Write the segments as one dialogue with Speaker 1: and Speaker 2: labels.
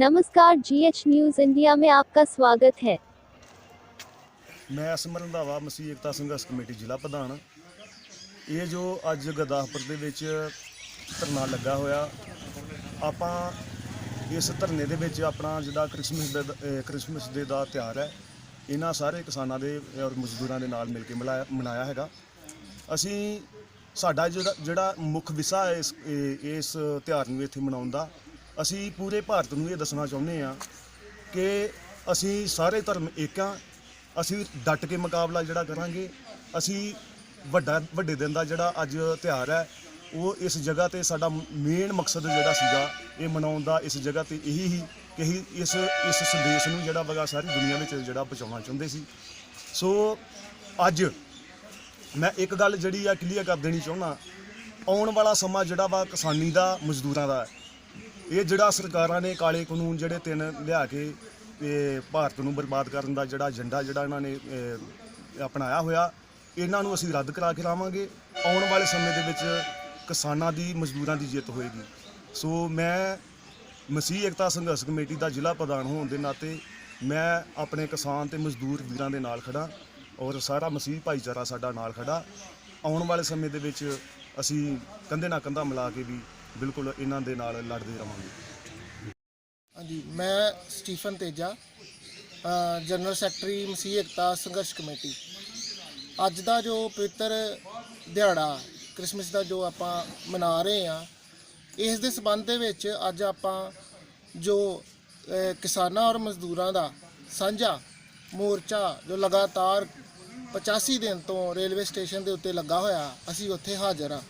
Speaker 1: नमस्कार GH news India में आपका स्वागत है
Speaker 2: ਮੈਂ ਅਸਮਰ ਰੰਧਾਵਾ ਮਸੀਹ ਏਕਤਾ ਸੰਘਰਸ਼ ਕਮੇਟੀ ਜ਼ਿਲ੍ਹਾ ਪ੍ਰਧਾਨ ਇਹ ਜੋ ਅੱਜ ਗੁਰਦਾਸਪੁਰ ਦੇ ਵਿੱਚ ਧਰਨਾ ਲੱਗਾ ਹੋਇਆ ਆਪਾਂ ਇਸ ਧਰਨੇ ਦੇ ਵਿੱਚ ਆਪਣਾ ਜਿਹੜਾ ਕ੍ਰਿਸਮਸ ਦਾ ਅਹ ਕ੍ਰਿਸਮਸ ਦੇ ਦਾ ਤਿਉਹਾਰ ਹੈ ਇਹਨਾਂ ਸਾਰੇ ਕਿਸਾਨਾਂ ਦੇ ਔਰ ਮਜ਼ਦੂਰਾਂ ਦੇ ਨਾਲ ਮਿਲ ਕੇ ਮਨਾਇਆ ਮਨਾਇਆ ਹੈਗਾ ਅਸੀਂ ਸਾਡਾ ਜਿਹੜਾ ਜਿਹੜਾ ਮੁੱਖ ਵਿਸ਼ਾ ਹੈ ਇਸ ਇਹ- ਇਸ ਤਿਉਹਾਰ ਨੂੰ ਇੱਥੇ ਮਨਾਉਣ ਦਾ ਅਸੀਂ ਪੂਰੇ ਭਾਰਤ ਨੂੰ ਇਹ ਦੱਸਣਾ ਚਾਹੁੰਦੇ ਹਾਂ ਕਿ ਅਸੀਂ ਸਾਰੇ ਧਰਮ ਇੱਕ ਹਾਂ। ਅਸੀਂ ਡਟ ਕੇ ਮੁਕਾਬਲਾ ਜਿਹੜਾ ਕਰਾਂਗੇ, ਅਸੀਂ ਵੱਡਾ, ਵੱਡੇ ਦਿਨ ਦਾ ਜਿਹੜਾ ਅੱਜ ਤਿਉਹਾਰ ਹੈ, ਉਹ ਇਸ ਜਗ੍ਹਾ ਤੇ ਸਾਡਾ ਮੇਨ ਮਕਸਦ ਜਿਹੜਾ ਸੀਗਾ, ਇਹ ਮਨਾਉਣ ਦਾ ਇਸ ਜਗ੍ਹਾ ਤੇ ਇਹੀ ਹੀ ਕਿ ਅਸੀਂ ਇਸ ਇਸ ਸੰਦੇਸ਼ ਨੂੰ ਜਿਹੜਾ ਵਗਾ ਸਾਰੀ ਦੁਨੀਆ ਵਿੱਚ ਜਿਹੜਾ ਪਹੁੰਚਾਉਣਾ ਚਾਹੁੰਦੇ ਸੀ। ਸੋ ਅੱਜ ਮੈਂ ਇੱਕ ਗੱਲ ਜਿਹੜੀ ਆ ਕਲੀਅਰ ਕਰ ਦੇਣੀ ਚਾਹੁੰਦਾ, ਆਉਣ ਵਾਲਾ ਸਮਾਂ ਜਿਹੜਾ ਵਾ ਕਿਸਾਨੀ ਦਾ, ਮਜ਼ਦੂਰਾਂ ਦਾ ਹੈ। ਇਹ ਜਿਹੜਾ ਸਰਕਾਰਾਂ ਨੇ ਕਾਲੇ ਕਾਨੂੰਨ ਜਿਹੜੇ ਤਿੰਨ ਲਿਆ ਕੇ ਇਹ ਭਾਰਤ ਨੂੰ ਬਰਬਾਦ ਕਰਨ ਦਾ ਜਿਹੜਾ ਏਜੰਡਾ ਜਿਹੜਾ ਇਹਨਾਂ ਨੇ ਅਹ, ਅਪਣਾਇਆ ਹੋਇਆ ਇਹਨਾਂ ਨੂੰ ਅਸੀਂ ਰੱਦ ਕਰਾ ਕੇ ਲਾਵਾਂਗੇ। ਆਉਣ ਵਾਲੇ ਸਮੇਂ ਦੇ ਵਿੱਚ ਕਿਸਾਨਾਂ ਦੀ ਮਜ਼ਦੂਰਾਂ ਦੀ ਜਿੱਤ ਹੋਏਗੀ। ਸੋ ਮੈਂ ਮਸੀਹ ਏਕਤਾ ਸੰਘਰਸ਼ ਕਮੇਟੀ ਦਾ ਜ਼ਿਲ੍ਹਾ ਪ੍ਰਧਾਨ ਹੋਣ ਦੇ ਨਾਤੇ ਮੈਂ ਆਪਣੇ ਕਿਸਾਨ ਤੇ ਮਜ਼ਦੂਰ ਵੀਰਾਂ ਦੇ ਨਾਲ ਖੜਾ ਔਰ ਸਾਰਾ ਮਸੀਹ ਭਾਈਚਾਰਾ ਸਾਡਾ ਨਾਲ ਖੜਾ ਆਉਣ ਵਾਲੇ ਸਮੇਂ ਦੇ ਵਿੱਚ ਅਸੀਂ ਕੰਧੇ ਨਾਲ ਕੰਧਾ ਮਿਲਾ ਕੇ ਵੀ ਬਿਲਕੁਲ ਇਹਨਾਂ ਦੇ ਨਾਲ ਲੜਦੇ ਰਵਾਂਗੇ।
Speaker 3: ਹਾਂਜੀ, ਮੈਂ Stephen Teja general secretary Masih Ekta Sangharsh committee. ਅੱਜ ਦਾ ਜੋ ਪਵਿੱਤਰ ਦਿਹਾੜਾ, ਕ੍ਰਿਸਮਸ ਦਾ ਜੋ ਆਪਾਂ ਮਨਾ ਰਹੇ ਆ ਇਸ ਦੇ ਸਬੰਧ ਦੇ ਵਿੱਚ ਅੱਜ ਆਪਾਂ ਜੋ ਕਿਸਾਨਾਂ ਔਰ ਮਜ਼ਦੂਰਾਂ ਦਾ ਸਾਂਝਾ ਮੋਰਚਾ ਜੋ ਲਗਾਤਾਰ 85 ਦਿਨ ਤੋਂ ਰੇਲਵੇ ਸਟੇਸ਼ਨ ਦੇ ਉੱਤੇ ਲੱਗਾ ਹੋਇਆ, ਅਸੀਂ ਉੱਥੇ ਹਾਜ਼ਰ ਆ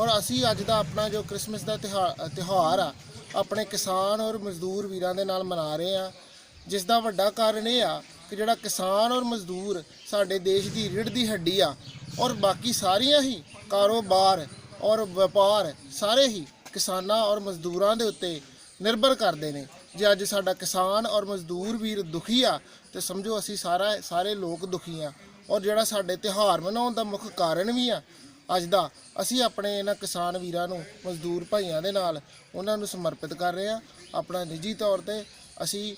Speaker 3: ਔਰ ਅਸੀਂ ਅੱਜ ਦਾ ਆਪਣਾ ਜੋ ਕ੍ਰਿਸਮਸ ਦਾ ਤਿਉਹਾ- ਤਿਉਹਾਰ ਆ, ਆਪਣੇ ਕਿਸਾਨ ਔਰ ਮਜ਼ਦੂਰ ਵੀਰਾਂ ਦੇ ਨਾਲ ਮਨਾ ਰਹੇ ਆ। ਜਿਸ ਦਾ ਵੱਡਾ ਕਾਰਨ ਇਹ ਆ ਕਿ ਜਿਹੜਾ ਕਿਸਾਨ ਔਰ ਮਜ਼ਦੂਰ ਸਾਡੇ ਦੇਸ਼ ਦੀ ਰੀੜ੍ਹ ਦੀ ਹੱਡੀ ਆ, ਔਰ ਬਾਕੀ ਸਾਰੀਆਂ ਹੀ ਕਾਰੋਬਾਰ ਔਰ ਵਪਾਰ ਸਾਰੇ ਹੀ ਕਿਸਾਨਾਂ ਔਰ ਮਜ਼ਦੂਰਾਂ ਦੇ ਉੱਤੇ ਨਿਰਭਰ ਕਰਦੇ ਨੇ। ਜੇ ਅੱਜ ਸਾਡਾ ਕਿਸਾਨ ਔਰ ਮਜ਼ਦੂਰ ਵੀਰ ਦੁਖੀ ਆ, ਤੇ ਸਮਝੋ ਅਸੀਂ ਸਾਰਾ, ਸਾਰੇ ਲੋਕ ਦੁਖੀ ਆ, ਔਰ ਜਿਹੜਾ ਸਾਡੇ ਤਿਉਹਾਰ ਮਨਾਉਣ ਦਾ ਮੁੱਖ ਕਾਰਨ ਵੀ ਆ ਅੱਜ ਦਾ ਅਸੀਂ ਆਪਣੇ ਇਹਨਾਂ ਕਿਸਾਨ ਵੀਰਾਂ ਨੂੰ, ਮਜ਼ਦੂਰ ਭਾਈਆਂ ਦੇ ਨਾਲ ਉਹਨਾਂ ਨੂੰ ਸਮਰਪਿਤ ਕਰ ਰਹੇ ਹਾਂ। ਆਪਣਾ ਨਿੱਜੀ ਤੌਰ ਤੇ ਅਸੀਂ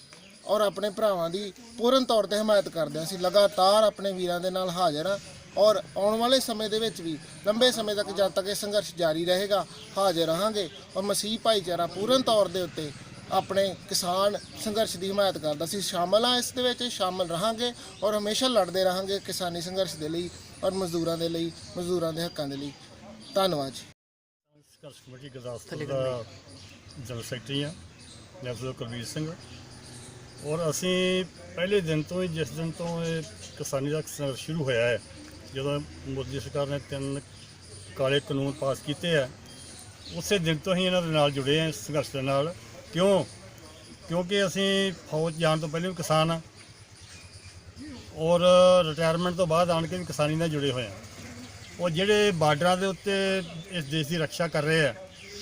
Speaker 3: ਔਰ ਆਪਣੇ ਭਰਾਵਾਂ ਦੀ ਪੂਰਨ ਤੌਰ ਤੇ ਹਮਾਇਤ ਕਰਦੇ ਹਾਂ। ਅਸੀਂ ਲਗਾਤਾਰ ਆਪਣੇ ਵੀਰਾਂ ਦੇ ਨਾਲ ਹਾਜ਼ਰ ਹਾਂ ਔਰ ਆਉਣ ਵਾਲੇ ਸਮੇਂ ਦੇ ਵਿੱਚ ਵੀ ਲੰਬੇ ਸਮੇਂ ਤੱਕ ਜਦ ਤੱਕ ਇਹ ਸੰਘਰਸ਼ ਜਾਰੀ ਰਹੇਗਾ, ਹਾਜ਼ਰ ਰਹਾਂਗੇ ਔਰ ਮਸੀਹ ਭਾਈਚਾਰਾ ਪੂਰਨ ਤੌਰ ਦੇ ਉੱਤੇ ਆਪਣੇ ਕਿਸਾਨ ਸੰਘਰਸ਼ ਦੀ ਹਮਾਇਤ ਕਰਦਾ। ਸੀ ਸ਼ਾਮਲ ਆ ਇਸ ਦੇ ਵਿੱਚ, ਸ਼ਾਮਲ ਰਹਾਂਗੇ ਔਰ ਹਮੇਸ਼ਾ ਲੜਦੇ ਰਹਾਂਗੇ ਕਿਸਾਨੀ ਸੰਘਰਸ਼ ਦੇ ਲਈ। ਔਰ ਮਜ਼ਦੂਰਾਂ ਦੇ ਲਈ, ਮਜ਼ਦੂਰਾਂ ਦੇ ਹੱਕਾਂ ਦੇ ਲਈ। ਧੰਨਵਾਦ ਜੀ।
Speaker 4: ਸੰਘਰਸ਼ ਕਮੇਟੀ ਗੁਰਦਾਸਪੁਰ ਦਾ ਜਨਰਲ ਸੈਕਟਰੀ ਹਾਂ। ਨੈਫਜ਼ਲ ਕੁਲਵੀਰ ਸਿੰਘ। ਔਰ ਅਸੀਂ ਪਹਿਲੇ ਦਿਨ ਤੋਂ ਹੀ, ਜਿਸ ਦਿਨ ਤੋਂ ਇਹ ਕਿਸਾਨੀ ਦਾ ਸੰਘਰਸ਼ ਸ਼ੁਰੂ ਹੋਇਆ ਹੈ, ਜਦੋਂ ਮੋਦੀ ਸਰਕਾਰ ਨੇ ਤਿੰਨ ਕਾਲੇ ਕਾਨੂੰਨ ਪਾਸ ਕੀਤੇ ਆ ਉਸੇ ਦਿਨ ਤੋਂ ਹੀ ਇਹਨਾਂ ਦੇ ਨਾਲ ਜੁੜੇ ਹਾਂ ਸੰਘਰਸ਼ ਦੇ ਨਾਲ। ਕਿਉਂ? ਕਿਉਂਕਿ ਅਸੀਂ ਫੌਜ ਜਾਣ ਤੋਂ ਪਹਿਲੇ ਵੀ ਕਿਸਾਨ ਆ ਔਰ ਰਿਟਾਇਰਮੈਂਟ ਤੋਂ ਬਾਅਦ ਆਣ ਕੇ ਵੀ ਕਿਸਾਨੀ ਨਾਲ ਜੁੜੇ ਹੋਏ ਆ। ਉਹ ਜਿਹੜੇ ਬਾਰਡਰਾਂ ਦੇ ਉੱਤੇ ਇਸ ਦੇਸ਼ ਦੀ ਰੱਖਿਆ ਕਰ ਰਹੇ ਆ,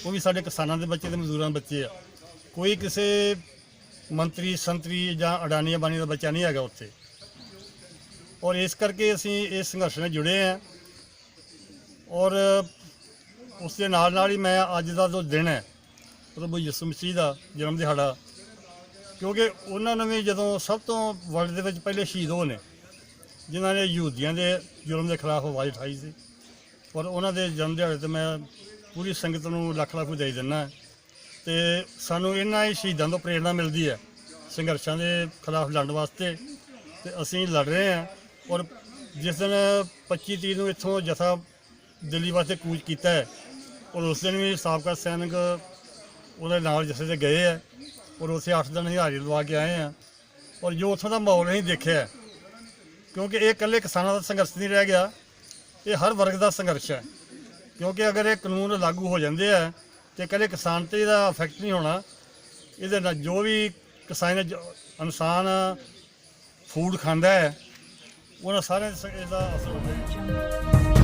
Speaker 4: ਉਹ ਵੀ ਸਾਡੇ ਕਿਸਾਨਾਂ ਦੇ ਬੱਚੇ ਤੇ ਮਜ਼ਦੂਰਾਂ ਦੇ ਬੱਚੇ ਆ। ਕੋਈ ਕਿਸੇ ਮੰਤਰੀ, ਸੰਤਰੀ ਜਾਂ ਅਡਾਨੀ ਅਬਾਨੀ ਦਾ ਬੱਚਾ ਨਹੀਂ ਹੈਗਾ ਉੱਥੇ। ਔਰ ਇਸ ਕਰਕੇ ਅਸੀਂ ਇਸ ਸੰਘਰਸ਼ ਨਾਲ ਜੁੜੇ ਆ। ਔਰ ਉਸ ਦੇ ਨਾਲ ਨਾਲ ਹੀ ਮੈਂ ਅੱਜ ਦਾ ਜੋ ਦਿਨ ਹੈ ਪ੍ਰਭੂ ਯਿਸੂ ਮਸੀਹ ਦਾ ਜਨਮ ਦਿਹਾੜਾ ਕਿਉਂਕਿ ਉਹਨਾਂ ਨੇ ਵੀ ਜਦੋਂ ਸਭ ਤੋਂ ਵਰਲਡ ਦੇ ਵਿੱਚ ਪਹਿਲੇ ਸ਼ਹੀਦ ਹੋਏ ਨੇ, ਜਿਨ੍ਹਾਂ ਨੇ ਯਹੂਦੀਆਂ ਦੇ ਜ਼ੁਲਮ ਦੇ ਖਿਲਾਫ ਆਵਾਜ਼ ਉਠਾਈ ਸੀ। ਔਰ ਉਹਨਾਂ ਦੇ ਜਨਮ ਦਿਹਾੜੇ ਤੇ ਮੈਂ ਪੂਰੀ ਸੰਗਤ ਨੂੰ ਲੱਖ ਲੱਖ ਵਧਾਈ ਦਿੰਦਾ ਤੇ ਸਾਨੂੰ ਇਹਨਾਂ ਹੀ ਸ਼ਹੀਦਾਂ ਤੋਂ ਪ੍ਰੇਰਣਾ ਮਿਲਦੀ ਹੈ ਸੰਘਰਸ਼ਾਂ ਦੇ ਖਿਲਾਫ ਲੜਨ ਵਾਸਤੇ। ਤੇ ਅਸੀਂ ਲੜ ਰਹੇ ਹਾਂ ਔਰ ਜਿਸ ਦਿਨ 25 ਤਰੀਕ ਨੂੰ ਇੱਥੋਂ ਜਥਾ ਦਿੱਲੀ ਵਾਸਤੇ ਕੂਚ ਕੀਤਾ ਹੈ, ਔਰ ਉਸ ਦਿਨ ਵੀ ਸਾਬਕਾ ਸੈਨਿਕ ਉਹਦੇ ਨਾਲ ਜਥੇ ਤੇ ਗਏ ਹੈ। ਔਰ ਉੱਥੇ 8 ਦਿਨ ਅਸੀਂ ਹਾਜ਼ਰੀ ਲਵਾ ਕੇ ਆਏ ਆ। ਔਰ ਜੋ ਉੱਥੋਂ ਦਾ ਮਾਹੌਲ ਅਸੀਂ ਦੇਖਿਆ ਕਿਉਂਕਿ ਇਹ ਇਕੱਲੇ ਕਿਸਾਨਾਂ ਦਾ ਸੰਘਰਸ਼ ਨਹੀਂ ਰਹਿ ਗਿਆ, ਇਹ ਹਰ ਵਰਗ ਦਾ ਸੰਘਰਸ਼ ਹੈ। ਕਿਉਂਕਿ ਅਗਰ ਇਹ ਕਾਨੂੰਨ ਲਾਗੂ ਹੋ ਜਾਂਦੇ ਆ ਤੇ ਇਕੱਲੇ ਕਿਸਾਨ ਤੇ ਇਹਦਾ ਇਫੈਕਟ ਨਹੀਂ ਹੋਣਾ, ਇਹਦੇ ਨਾਲ ਜੋ ਵੀ ਕਿਸਾਨ ਇਨਸਾਨ ਫੂਡ ਖਾਂਦਾ ਹੈ, ਉਹਨਾਂ ਸਾਰਿਆਂ ਤੇ ਇਹਦਾ ਅਸਰ ਹੁੰਦਾ ਹੈ।